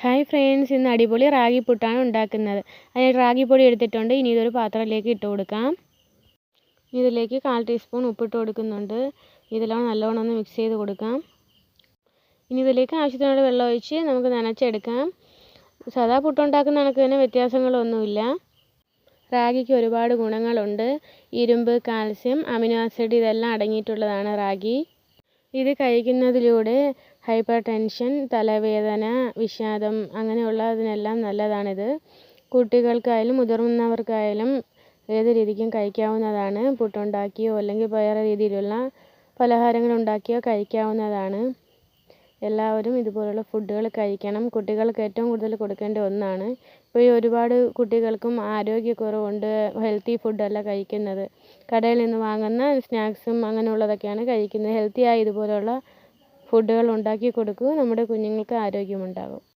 Hi friends ഇന്ന് അടിപൊളി റാഗി പുട്ടാണ് ഉണ്ടാക്കുന്നത്. അതിന് റാഗി പൊടി എടുത്തിട്ടുണ്ട്. ഇനി ഇതൊരു പാത്രത്തിലേക്ക് ഇട്ട് കൊടുക്കാം. ഇതിലേക്ക് കാൽ ടീസ്പൂൺ ഉപ്പിട്ട് കൊടുക്കുന്നുണ്ട്. ഇതെല്ലാം നല്ലോണം ഒന്ന് മിക്സ് ചെയ്ത് കൊടുക്കാം. ഇനി ഇതിലേക്ക് ആവശ്യത്തിനുള്ള വെള്ളം ഒഴിച്ച് നമുക്ക് നനച്ചെടുക്കാം. സാധാ പുട്ടുണ്ടാക്കുന്ന കണക്ക് തന്നെ വ്യത്യാസങ്ങളൊന്നുമില്ല. റാഗിക്ക് ഒരുപാട് ഗുണങ്ങളുണ്ട്. ഇരുമ്പ് കാൽസ്യം അമിനോ ആസിഡ് ഇതെല്ലാം അടങ്ങിയിട്ടുള്ളതാണ് റാഗി. ഇത് കഴിക്കുന്നതിലൂടെ ഹൈപ്പർ ടെൻഷൻ തലവേദന വിഷാദം അങ്ങനെയുള്ളതിനെല്ലാം നല്ലതാണിത്. കുട്ടികൾക്കായാലും മുതിർന്നവർക്കായാലും ഏത് രീതിക്കും കഴിക്കാവുന്നതാണ്. പുട്ടുണ്ടാക്കിയോ അല്ലെങ്കിൽ വേറെ രീതിയിലുള്ള പലഹാരങ്ങൾ ഉണ്ടാക്കിയോ കഴിക്കാവുന്നതാണ്. എല്ലാവരും ഇതുപോലുള്ള ഫുഡുകൾ കഴിക്കണം. കുട്ടികൾക്ക് ഏറ്റവും കൂടുതൽ കൊടുക്കേണ്ട ഒന്നാണ് ഇപ്പോൾ ഈ ഒരുപാട് കുട്ടികൾക്കും ആരോഗ്യക്കുറവുണ്ട് ഹെൽത്തി ഫുഡല്ല കഴിക്കുന്നത്. കടയിൽ നിന്ന് വാങ്ങുന്ന സ്നാക്സും അങ്ങനെയുള്ളതൊക്കെയാണ് കഴിക്കുന്നത്. ഹെൽത്തിയായ ഇതുപോലുള്ള ഫുഡുകൾ ഉണ്ടാക്കി കൊടുക്കൂ നമ്മുടെ കുഞ്ഞുങ്ങൾക്ക് ആരോഗ്യമുണ്ടാകും